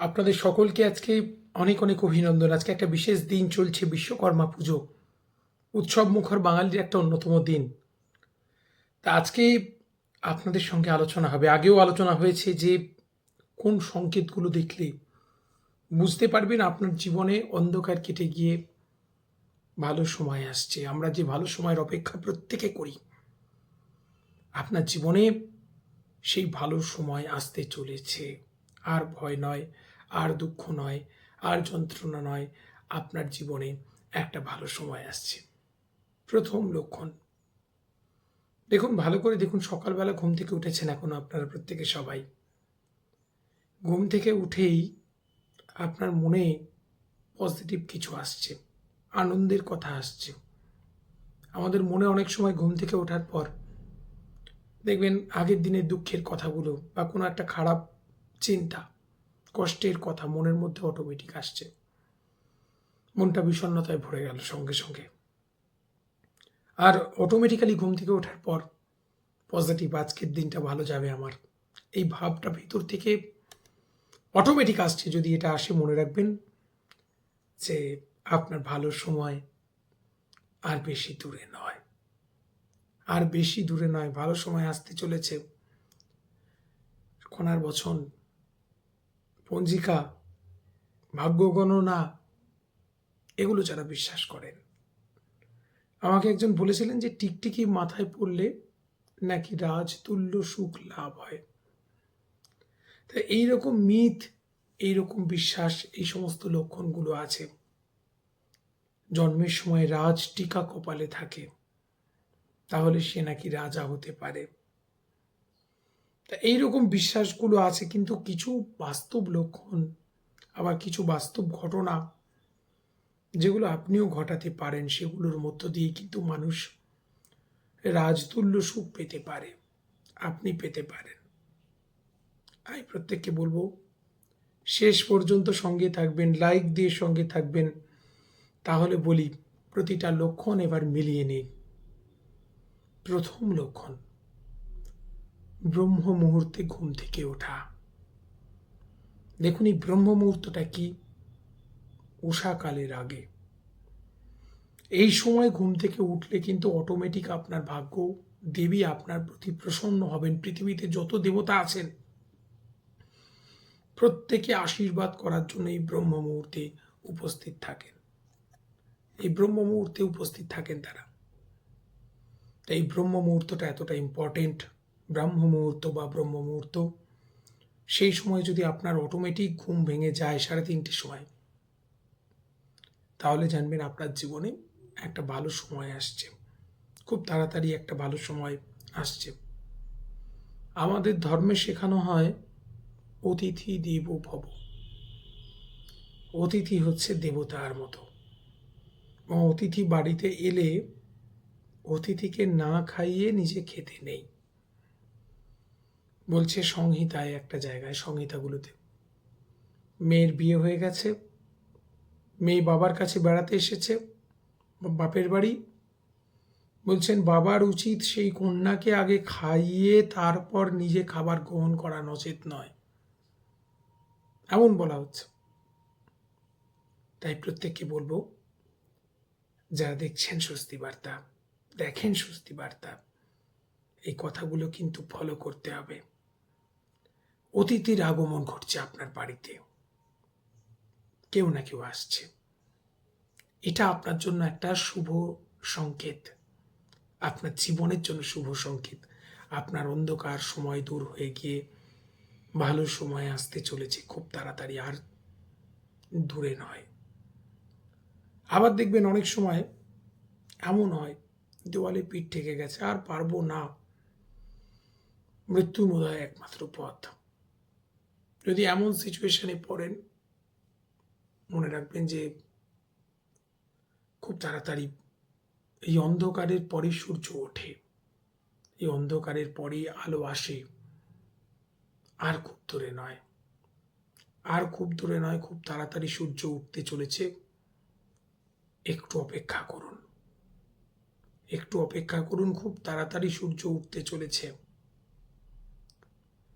আপনাদের সকলকে আজকে অনেক অনেক অভিনন্দন। আজকে একটা বিশেষ দিন চলছে বিশ্বকর্মা পুজো। উৎসব মুখর বাঙালির একটা অন্যতম দিন। তা আজকে আপনাদের সঙ্গে আলোচনা হবে। আগেও আলোচনা হয়েছে যে কোন সংকেতগুলো দেখলে বুঝতে পারবেন আপনার জীবনে অন্ধকার কেটে গিয়ে ভালো সময় আসছে। আমরা যে ভালো সময়ের অপেক্ষা প্রত্যেকে করি, আপনার জীবনে সেই ভালো সময় আসতে চলেছে। আর ভয় নয় আর দুঃখ নয়, আর যন্ত্রণা নয়, আপনার জীবনে একটা ভালো সময় আসছে। প্রথম লক্ষণ। দেখুন, ভালো করে দেখুন, সকালবেলা ঘুম থেকে উঠেছেন এখন আপনারা প্রত্যেকে সবাই। ঘুম থেকে উঠেই আপনার মনে পজিটিভ কিছু আসছে, আনন্দের কথা আসছে। আমাদের মনে অনেক সময় ঘুম থেকে ওঠার পর দেখবেন আগের দিনের দুঃখের কথাগুলো বা কোনো একটা খারাপ চিন্তা কষ্টের কথা মনের মধ্যে অটোমেটিক আসছে। মনটা বিষণ্ণতায় ভরে গেল সঙ্গে সঙ্গে। আর অটোমেটিক্যালি ঘুম থেকে ওঠার পর পজিটিভ আজকের দিনটা ভালো যাবে আমার। এই ভাবটা ভিতর থেকে অটোমেটিক আসছে যদি এটা আসে মনে রাখবেন যে আপনার ভালো সময় আর বেশি দূরে নয়। আর বেশি দূরে নয়, ভালো সময় আসতে চলেছে। কণার বচন পঞ্জিকা ভাগ্য গণনা এগুলো যারা বিশ্বাস করেন। আমাকে একজন বলেছিলেন যে টিকটিকি মাথায় পড়লে নাকি রাজতুল্য সুখ লাভ হয়। তা এইরকম মিথ, এইরকম বিশ্বাস, এই সমস্ত লক্ষণগুলো আছে। জন্মের সময় রাজ টিকা কপালে থাকে। তাহলে সে নাকি রাজা হতে পারে। তা এইরকম বিশ্বাসগুলো আছে, কিন্তু কিছু বাস্তব লক্ষণ, আবার কিছু বাস্তব ঘটনা যেগুলো আপনিও ঘটাতে পারেন, সেগুলোর মধ্য দিয়ে কিন্তু মানুষ রাজতুল্য সুখ পেতে পারে, আপনি পেতে পারেন। আমি প্রত্যেককে বলব, শেষ পর্যন্ত সঙ্গে থাকবেন, লাইক দিয়ে সঙ্গে থাকবেন, তাহলে বলি, প্রতিটা লক্ষণ এবার মিলিয়ে নিই প্রথম লক্ষণ ব্রহ্ম মুহূর্তে ঘুম থেকে ওঠা। দেখুন এই ব্রহ্ম মুহূর্তটা কি উষাকালের আগে। এই সময় ঘুম থেকে উঠলে কিন্তু অটোমেটিক আপনার ভাগ্য, দেবী আপনার প্রতি প্রসন্ন হবেন। পৃথিবীতে যত দেবতা আছেন, প্রত্যেকে আশীর্বাদ করার জন্য এই ব্রহ্ম মুহূর্তে উপস্থিত থাকেন। এই ব্রহ্ম মুহূর্তে উপস্থিত থাকেন তারা। তাই এই ব্রহ্ম মুহূর্তটা এতটা ইম্পর্টেন্ট ব্রাহ্ম মুহূর্ত বা ব্রহ্ম মুহূর্ত সেই সময় যদি আপনার অটোমেটিক ঘুম ভেঙে যায় সাড়ে তিনটের সময়, তাহলে জানবেন আপনার জীবনে একটা ভালো সময় আসছে। খুব তাড়াতাড়ি একটা ভালো সময় আসছে। আমাদের ধর্মে শেখানো হয় অতিথি দেব ভব। অতিথি হচ্ছে দেবতার মতো। অতিথি বাড়িতে এলে অতিথিকে না খাইয়ে নিজে খেতে নেই। বলছে সংহিতায় একটা জায়গায়, সংহিতাগুলোতে। মেয়ের বিয়ে হয়ে গেছে, মেয়ে বাবার কাছে বেড়াতে এসেছে, বাপের বাড়ি। বলছেন, বাবার উচিত সেই কন্যাকে আগে খাইয়ে তারপর নিজে খাবার গ্রহণ করা নচেত নয়। এমন বলা হচ্ছে। তাই প্রত্যেককে বলব, যারা দেখছেন স্বস্তি বার্তা, দেখেন স্বস্তি বার্তা, এই কথাগুলো কিন্তু ফলো করতে হবে। অতিথির আগমন ঘটছে আপনার বাড়িতে। কেউ না কেউ আসছে। এটা আপনার জন্য একটা শুভ সংকেত। আপনার জীবনের জন্য শুভ সংকেত। আপনার অন্ধকার সময় দূর হয়ে গিয়ে ভালো সময় আসতে চলেছে খুব তাড়াতাড়ি, আর দূরে নয়। আবার দেখবেন অনেক সময় এমন হয়, দেওয়ালে পিঠ ঠেকে গেছে, আর পারব না। মৃত্যু বোধহয় একমাত্র পথ। যদি এমন সিচুয়েশনে পড়েন, মনে রাখবেন যে খুব তাড়াতাড়ি এই অন্ধকারের পরে সূর্য ওঠে। এই অন্ধকারের পরেই আলো আসে। আর খুব দূরে নয়। আর খুব দূরে নয়, খুব তাড়াতাড়ি সূর্য উঠতে চলেছে। একটু অপেক্ষা করুন। একটু অপেক্ষা করুন, খুব তাড়াতাড়ি সূর্য উঠতে চলেছে।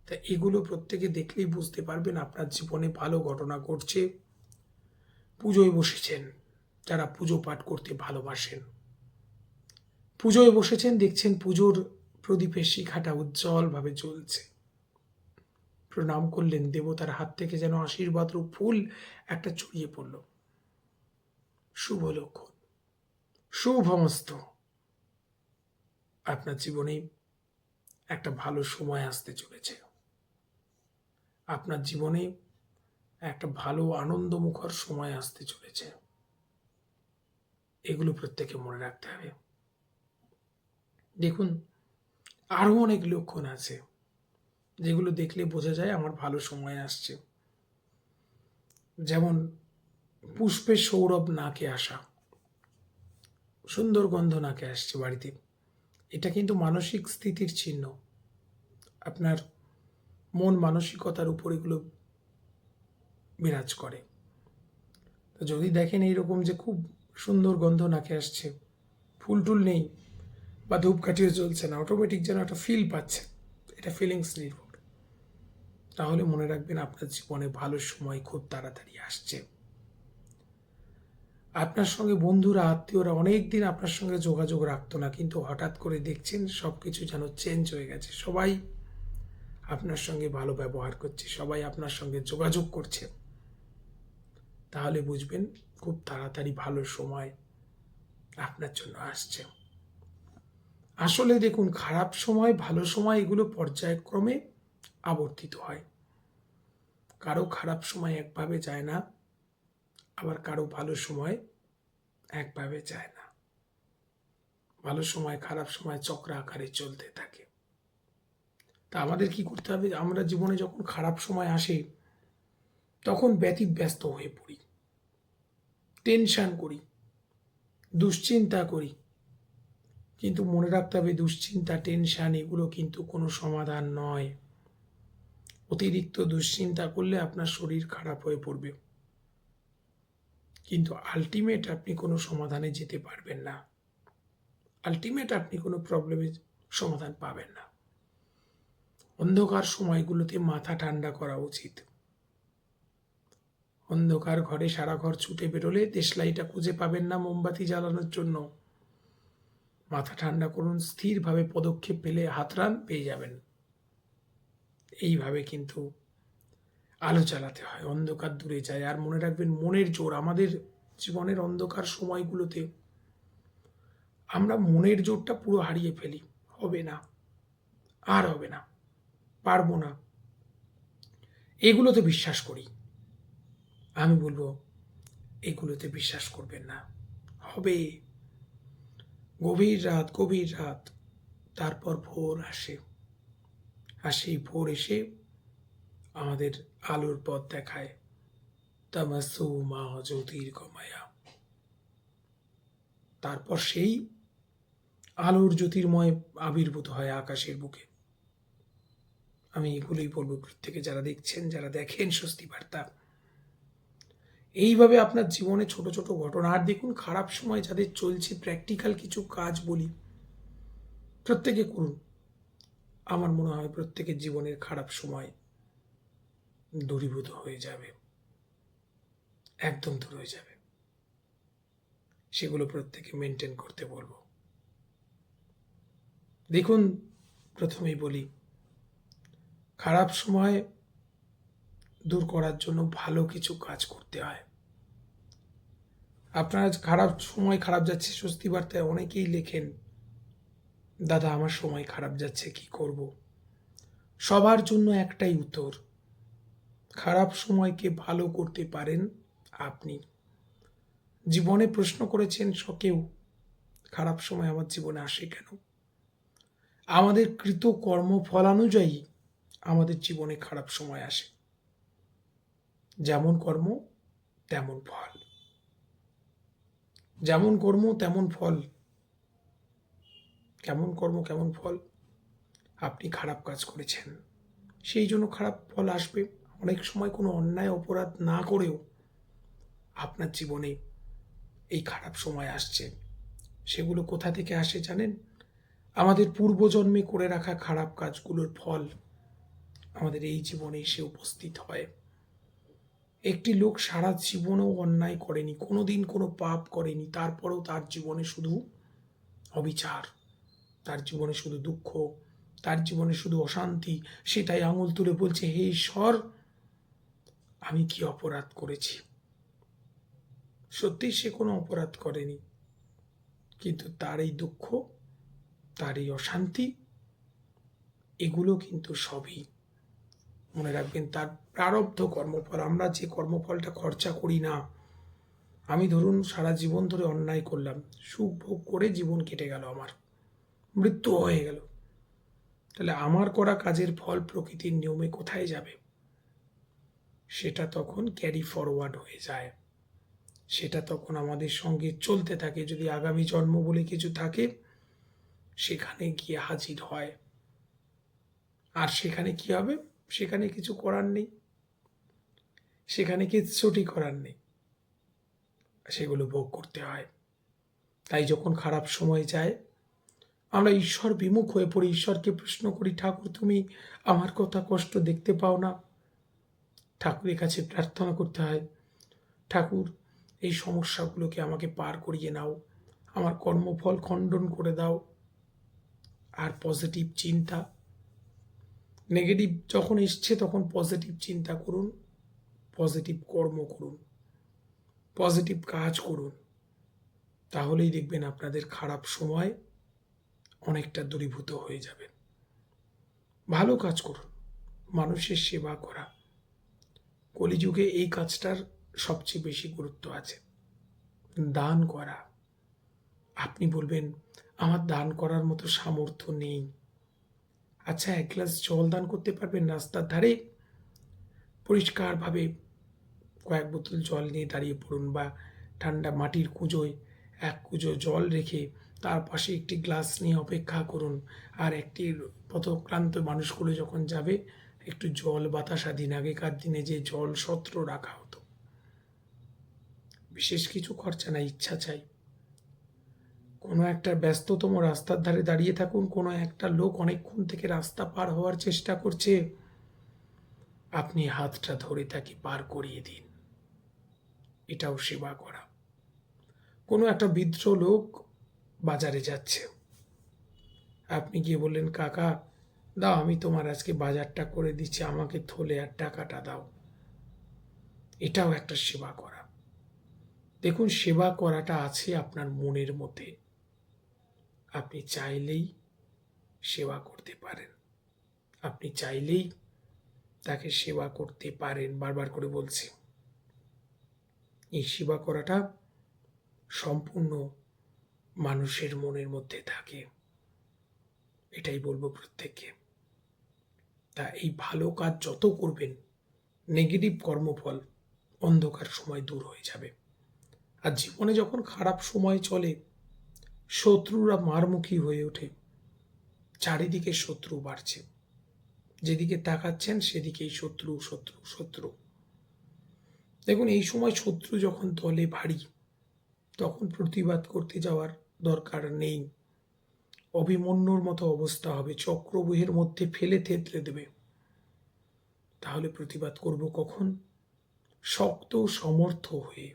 তা এগুলো প্রত্যেকে দেখলেই বুঝতে পারবেন আপনার জীবনে ভালো ঘটনা ঘটছে। পুজোয় বসেছেন, যারা পুজো পাঠ করতে ভালোবাসেন। পুজোয় বসেছেন, দেখছেন পুজোর প্রদীপের শিখাটা উজ্জ্বলভাবে জ্বলছে। প্রণাম করলেন দেবতার হাত থেকে যেন আশীর্বাদ রূপ ফুল একটা ছড়িয়ে পড়ল। শুভ লক্ষণ শুভমস্ত। আপনার জীবনে একটা ভালো সময় আসতে চলেছে। আপনার জীবনে একটা ভালো, আনন্দমুখর সময় আসতে চলেছে। এগুলো প্রত্যেকে মনে রাখতে হবে। দেখুন আরও অনেক লক্ষণ আছে, যেগুলো দেখলে বোঝা যায় আমার ভালো সময় আসছে। যেমন, পুষ্পের সৌরভ নাকে আসা। সুন্দর গন্ধ নাকে আসছে বাড়িতে। এটা কিন্তু মানসিক স্থিতির চিহ্ন। আপনার মন মানসিকতার উপর এগুলো বিরাজ করে। তো যদি দেখেন এইরকম যে খুব সুন্দর গন্ধ নাকে আসছে, ফুল টুল নেই বা ধূপকাঠিও চলছে না অটোমেটিক যেন একটা ফিল পাচ্ছে এটা ফিলিংস নির্ভর। তাহলে মনে রাখবেন আপনার জীবনে ভালো সময় খুব তাড়াতাড়ি আসছে। আপনার সঙ্গে বন্ধুরা, আত্মীয়রা অনেক দিন আপনার সঙ্গে যোগাযোগ রাখতো না, কিন্তু হঠাৎ করে দেখছেন সব কিছু যেন চেঞ্জ হয়ে গেছে। সবাই আপনার সঙ্গে ভালো ব্যবহার করছে, সবাই আপনার সঙ্গে যোগাযোগ করছে, তাহলে বুঝবেন খুব তাড়াতাড়ি ভালো সময় আপনার জন্য আসছে। আসলে দেখুন, খারাপ সময়, ভালো সময় এগুলো পর্যায়ক্রমে আবর্তিত হয়। কারও খারাপ সময় একভাবে যায় না, আবার কারও ভালো সময় একভাবে যায় না। ভালো সময়, খারাপ সময় চক্র আকারে চলতে থাকে। তা আমাদের কি করতে হবে? আমরা জীবনে যখন খারাপ সময় আসে, তখন ব্যতিব্যস্ত হয়ে পড়ি। টেনশান করি, দুশ্চিন্তা করি। কিন্তু মনে রাখতে হবে, দুশ্চিন্তা, টেনশান এগুলো কিন্তু কোনো সমাধান নয়। অতিরিক্ত দুশ্চিন্তা করলে আপনার শরীর খারাপ হয়ে পড়বে। কিন্তু আলটিমেট আপনি কোনো সমাধানে যেতে পারবেন না। আলটিমেট আপনি কোনো প্রবলেমের সমাধান পাবেন না। অন্ধকার সময়গুলোতে মাথা ঠান্ডা করা উচিত। অন্ধকার ঘরে সারা ঘর ছুটে বেরোলে দেশলাইটা খুঁজে পাবেন না মোমবাতি জ্বালানোর জন্য। মাথা ঠান্ডা করুন, স্থিরভাবে পদক্ষেপ পেলে হাতরান পেয়ে যাবেন। এইভাবে কিন্তু আলো চালাতে হয়, অন্ধকার দূরে যায়। আর মনে রাখবেন, মনের জোর, আমাদের জীবনের অন্ধকার সময়গুলোতে আমরা মনের জোরটা পুরো হারিয়ে ফেলি। হবে না, আর হবে না। পারব না। এগুলোতে বিশ্বাস করি। আমি বলব, এগুলোতে বিশ্বাস করবেন না। হবে। গভীর রাত গভীর রাত। তারপর ভোর আসে। আর সেই ভোর এসে আমাদের আলোর পথ দেখায়। তামাসু মা জ্যোতির্গময়া। তারপর সেই আলোর জ্যোতির্ময় আবির্ভূত হয় আকাশের বুকে। আমি এগুলোই বলব, প্রত্যেকে যারা দেখছেন, যারা দেখেন স্বস্তি বার্তা। এইভাবে আপনার জীবনে ছোট ছোট ঘটনা, আর দেখুন খারাপ সময় যাদের চলছে প্র্যাকটিক্যাল কিছু কাজ বলি, প্রত্যেকে করুন। আমার মনে হয় প্রত্যেকের জীবনের খারাপ সময় দূরীভূত হয়ে যাবে, একদম দূর হয়ে যাবে। সেগুলো প্রত্যেকে মেনটেন করতে বলব। দেখুন, প্রথমেই বলি খারাপ সময় দূর করার জন্য ভালো কিছু কাজ করতে হয়। আপনার খারাপ সময় খারাপ যাচ্ছে, স্বস্তি বার্তায় অনেকেই লেখেন, দাদা, আমার সময় খারাপ যাচ্ছে, কি করব? সবার জন্য একটাই উত্তর, খারাপ সময়কে ভালো করতে পারেন আপনি। জীবনে প্রশ্ন করেছেন সকেও খারাপ সময় আমার জীবনে আসে কেন? আমাদের কৃত কর্ম ফলানুযায়ী আমাদের জীবনে খারাপ সময় আসে। যেমন কর্ম, তেমন ফল। যেমন কর্ম, তেমন ফল। কেমন কর্ম, কেমন ফল? আপনি খারাপ কাজ করেছেন। সেই জন্য খারাপ ফল আসবে। অনেক সময় কোনো অন্যায়, অপরাধ না করেও আপনার জীবনে এই খারাপ সময় আসছে। সেগুলো কোথা থেকে আসে জানেন? আমাদের পূর্বজন্মে করে রাখা খারাপ কাজগুলোর ফল আমাদের এই জীবনে এসে উপস্থিত হয়। একটি লোক সারা জীবনেও অন্যায় করেনি, কোনোদিন কোনো পাপ করেনি, তারপরেও তার জীবনে শুধু অবিচার, তার জীবনে শুধু দুঃখ, তার জীবনে শুধু অশান্তি, সেটাই আঙুল তুলে বলছে, হে ঈশ্বর, আমি কি অপরাধ করেছি? সত্যি সে কোনো অপরাধ করেনি। কিন্তু তার এই দুঃখ, তার এই অশান্তি, এগুলো কিন্তু সবই মনে রাখবেন, তার প্রারব্ধ কর্মফল। আমরা যে কর্মফলটা খরচা করি না, আমি ধরুন সারা জীবন ধরে অন্যায় করলাম, সুখ ভোগ করে জীবন কেটে গেল আমার, মৃত্যু হয়ে গেল। তাহলে আমার করা কাজের ফল প্রকৃতির নিয়মে কোথায় যাবে? সেটা তখন ক্যারি ফরওয়ার্ড হয়ে যায়। সেটা তখন আমাদের সঙ্গে চলতে থাকে। যদি আগামী জন্ম বলে কিছু থাকে, সেখানে গিয়ে হাজির হয়। আর সেখানে কি হবে? সেখানে কিছু করার নেই। সেখানে কিচ্ছুটি করার নেই। সেগুলো ভোগ করতে হয়। তাই যখন খারাপ সময় যায়, আমরা ঈশ্বর বিমুখ হয়ে পড়ি, ঈশ্বরকে প্রশ্ন করি, ঠাকুর, তুমি আমার কথা কষ্ট দেখতে পাও না? ঠাকুরের কাছে প্রার্থনা করতে হয়, ঠাকুর, এই সমস্যাগুলোকে আমাকে পার করিয়ে নাও। আমার কর্মফল খণ্ডন করে দাও। আর পজিটিভ চিন্তা নেগেটিভ যখন এসছে, তখন পজিটিভ চিন্তা করুন পজিটিভ কর্ম করুন পজিটিভ কাজ করুন, তাহলেই দেখবেন আপনাদের খারাপ সময় অনেকটা দূরীভূত হয়ে যাবে। ভালো কাজ করুন, মানুষের সেবা করা। কলিযুগে এই কাজটার সবচেয়ে বেশি গুরুত্ব আছে। দান করা। আপনি বলবেন, আমার দান করার মতো সামর্থ্য নেই। আচ্ছা এক গ্লাস জল দান করতে পারবেন রাস্তার ধারে? পরিষ্কারভাবে কয়েক বোতল জল নিয়ে দাঁড়িয়ে পড়ুন বা ঠান্ডা মাটির কুঁজোয় এক কুঁজো জল রেখে তার পাশে একটি গ্লাস নিয়ে অপেক্ষা করুন আর একটি পথক্রান্ত মানুষগুলো যখন যাবে, একটু জল বাতাসা দিন আগেকার দিনে যে জল সত্র রাখা হতো। বিশেষ কিছু খরচা না, ইচ্ছা চাই। কোনো একটা ব্যস্ততম রাস্তার ধারে দাঁড়িয়ে থাকুন, কোনো একটা লোক অনেকক্ষণ থেকে রাস্তা পার হওয়ার চেষ্টা করছে। আপনি হাতটা ধরে তাকে পার করিয়ে দিন। এটাও সেবা করা। কোনো একটা বৃদ্ধ লোক বাজারে যাচ্ছে। আপনি গিয়ে বললেন, কাকা, দাও, আমি তোমার আজকে বাজারটা করে দিচ্ছি, আমাকে থলে আর টাকাটা দাও। এটাও একটা সেবা করা। দেখুন, সেবা করাটা আছে আপনার মনের মধ্যে। আপনি চাইলেই সেবা করতে পারেন। আপনি চাইলেই তাকে সেবা করতে পারেন। বারবার করে বলছি, এই সেবা করাটা সম্পূর্ণ মানুষের মনের মধ্যে থাকে। এটাই বলব প্রত্যেককে। তা এই ভালো কাজ যত করবেন, নেগেটিভ কর্মফল অন্ধকার সময় দূর হয়ে যাবে। আর জীবনে যখন খারাপ সময় চলে শত্রুরা মারমুখী হয়ে ওঠে। চারিদিকে শত্রু বাড়ছে। যেদিকে তাকাচ্ছেন, সেদিকেই শত্রু শত্রু শত্রু। দেখুন, এই সময় শত্রু যখন দলে ভারী, তখন প্রতিবাদ করতে যাওয়ার দরকার নেই। অভিমন্যুর মতো অবস্থা হবে। চক্রবুহের মধ্যে ফেলে থেতলে দেবে। তাহলে প্রতিবাদ করব কখন? শক্ত, সমর্থ হয়ে।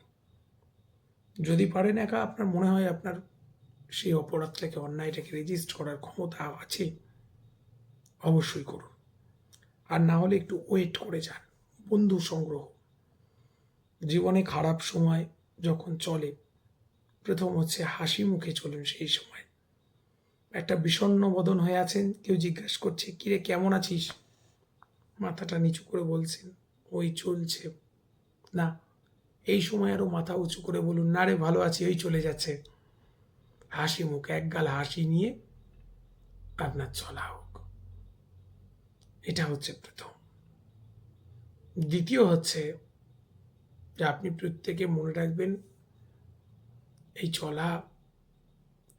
যদি পারেন একা, আপনার মনে হয় আপনার সেই অপরাধটাকে, অন্যায়টাকে রেজিস্ট করার ক্ষমতা আছে, অবশ্যই করুন। আর না হলে একটু ওয়েট করে যান। বন্ধু সংগ্রহ। জীবনে খারাপ সময় যখন চলে, প্রথম হচ্ছে হাসি মুখে চলুন সেই সময়। একটা বিষণ্ন বদন হয়ে আছেন, কেউ জিজ্ঞাসা করছে, কিরে, কেমন আছিস? মাথাটা নিচু করে বলছেন, ওই চলছে। না, এই সময় আরও মাথা উঁচু করে বলুন, না রে, ভালো আছি ওই চলে যাচ্ছে। হাসি মুখ, এক গাল হাসি নিয়ে আপনার চলা হোক। এটা হচ্ছে প্রথম। দ্বিতীয় হচ্ছে যে আপনি প্রত্যেকে মনে রাখবেন, এই চলা,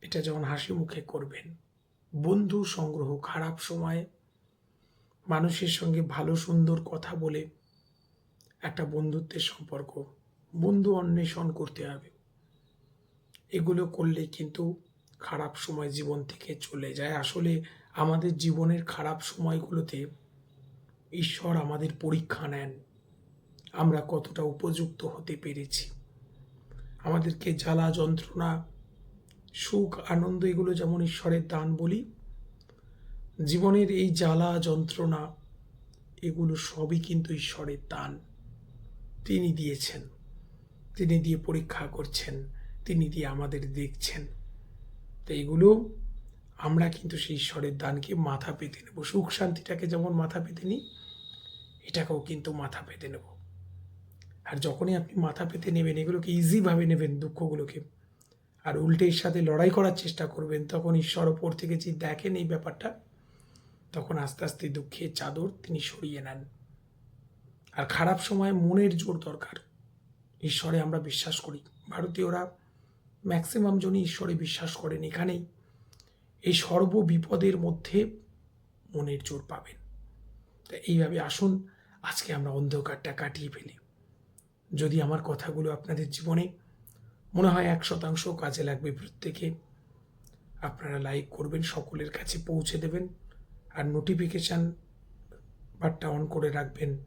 এটা যখন হাসি মুখে করবেন, বন্ধু সংগ্রহ, খারাপ সময়ে, মানুষের সঙ্গে ভালো সুন্দর কথা বলে একটা বন্ধুত্বের সম্পর্ক, বন্ধু অন্বেষণ করতে হবে। এগুলো করলে কিন্তু খারাপ সময় জীবন থেকে চলে যায়। আসলে আমাদের জীবনের খারাপ সময়গুলোতে ঈশ্বর আমাদের পরীক্ষা নেন। আমরা কতটা উপযুক্ত হতে পেরেছি। আমাদেরকে জ্বালা, যন্ত্রণা, সুখ, আনন্দ এগুলো যেমন ঈশ্বরের দান বলি, জীবনের এই জ্বালা, যন্ত্রণা এগুলো সবই কিন্তু ঈশ্বরের দান। তিনি দিয়েছেন। তিনি দিয়ে পরীক্ষা করছেন। তিনি আমাদের দেখছেন। তো এইগুলো আমরা কিন্তু সেই ঈশ্বরের দানকে মাথা পেতে নেব। সুখ শান্তিটাকে যেমন মাথা পেতে নিই, এটাকেও কিন্তু মাথা পেতে নেব। আর যখনই আপনি মাথা পেতে নেবেন, এগুলোকে ইজিভাবে নেবেন দুঃখগুলোকে। আর উল্টের সাথে লড়াই করার চেষ্টা করবেন, তখন ঈশ্বর ওপর থেকে যে দেখেন এই ব্যাপারটা, তখন আস্তে আস্তে দুঃখের চাদর তিনি সরিয়ে নেন। আর খারাপ সময় মনের জোর দরকার। ঈশ্বরে আমরা বিশ্বাস করি। ভারতীয়রা ম্যাক্সিমাম জনই ঈশ্বরে বিশ্বাস করেন এখানেই। এই সর্ব বিপদের মধ্যে মনের জোর পাবেন। তো এইভাবে আসুন, আজকে আমরা অন্ধকারটা কাটিয়ে ফেলি। যদি আমার কথাগুলো আপনাদের জীবনে মনে হয় এক শতাংশ কাজে লাগবে প্রত্যেকে, আপনারা লাইক করবেন, সকলের কাছে পৌঁছে দেবেন, আর নোটিফিকেশান বারটা অন করে রাখবেন।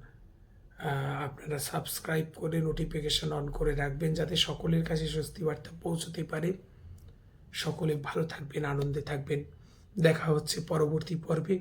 আপনারা সাবস্ক্রাইব করে নোটিফিকেশান অন করে রাখবেন যাতে সকলের কাছে স্বস্তি বার্তা পৌঁছতে পারে। সকলে ভালো থাকবেন, আনন্দে থাকবেন। দেখা হচ্ছে পরবর্তী পর্বে।